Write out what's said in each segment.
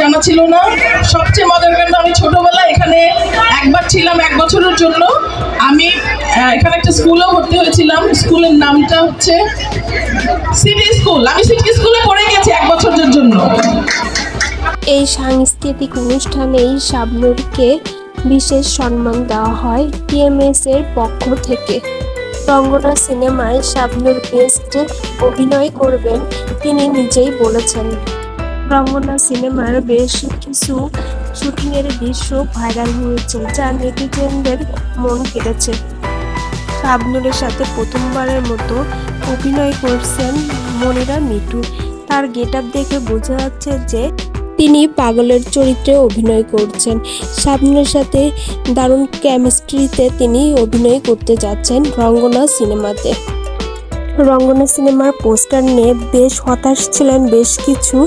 জানা ছিল না। সবচেয়ে মজার কারণ আমি ছোটবেলায় এখানে একবার ছিলাম এক বছরের জন্য। আমি এখানে একটা স্কুলেও ভর্তি হয়েছিলাম। স্কুলের নামটা হচ্ছে সিটি স্কুল। আমি সিটি স্কুলে পড়ে গেছি এক বছরের জন্য। এই সাংস্কৃতিক শাবনূরকে বিশেষ সম্মান দেওয়া হয় টিএমএস এর পক্ষ থেকে। রঙ্গনা সিনেমায় শাবনূর বেস্ট অভিনয় করবেন তিনি নিজেই বলেছেন। রঙ্গনা সিনেমার বেশ কিছু শুটিংয়ের দৃশ্য ভাইরাল হয়েছে, যা নেটিজেনদের মন কেড়েছে শাবনূরের সাথে প্রথমবারের মতো অভিনয় করছেন মনিরা মিঠু। তার গেট দেখে বোঝা যাচ্ছে যে তিনি পাগলের চরিত্রে অভিনয় করছেন। শাবনুরের সাথে দারুণ কেমিস্ট্রিতে তিনি অভিনয় করতে যাচ্ছেন রঙ্গনা সিনেমাতে। রঙ্গনা সিনেমার পোস্টার নিয়ে বেশ হতাশ ছিলেন বেশ কিছু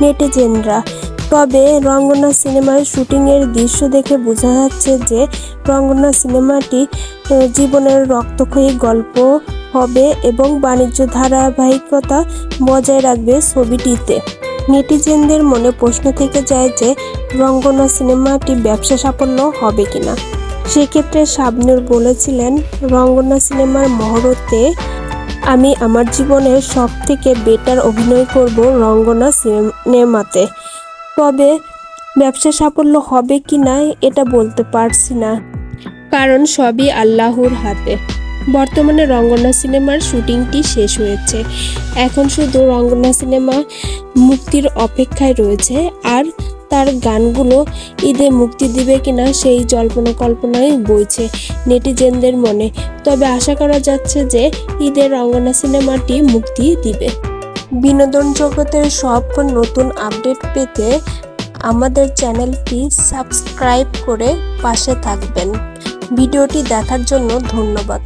নেটিজেনরা। তবে রঙ্গনা সিনেমার শুটিংয়ের দৃশ্য দেখে বোঝা যাচ্ছে যে রঙ্গনা সিনেমাটি জীবনের রক্তক্ষয়ী গল্প হবে এবং বাণিজ্য ধারাবাহিকতা বজায় রাখবে ছবিটিতে। নেটিজেনদের মনে প্রশ্ন থেকে যায় যে রঙ্গনা সিনেমাটি ব্যবসা সাফল্য হবে কিনা। সেক্ষেত্রে শাবনূর বলেছিলেন, রঙ্গনা সিনেমার মহরতে আমি আমার জীবনের সব থেকে বেটার অভিনয় করব রঙ্গনা সিনেমাতে। তবে ব্যবসা সাফল্য হবে কি না, এটা বলতে পারছি না। কারণ সবই আল্লাহর হাতে। বর্তমানে রঙ্গনা সিনেমার শুটিংটি শেষ হয়েছে। এখন শুধু রঙ্গনা সিনেমা মুক্তির অপেক্ষায় রয়েছে, আর তার গানগুলো ঈদে মুক্তি দিবে কিনা সেই জল্পনা কল্পনায় বইছে নেটিজেনদের মনে। তবে আশা করা যাচ্ছে যে ঈদের রঙ্গনা সিনেমাটি মুক্তি দিবে। বিনোদন জগতের সব নতুন আপডেট পেতে আমাদের চ্যানেলটি সাবস্ক্রাইব করে পাশে থাকবেন। ভিডিওটি দেখার জন্য ধন্যবাদ।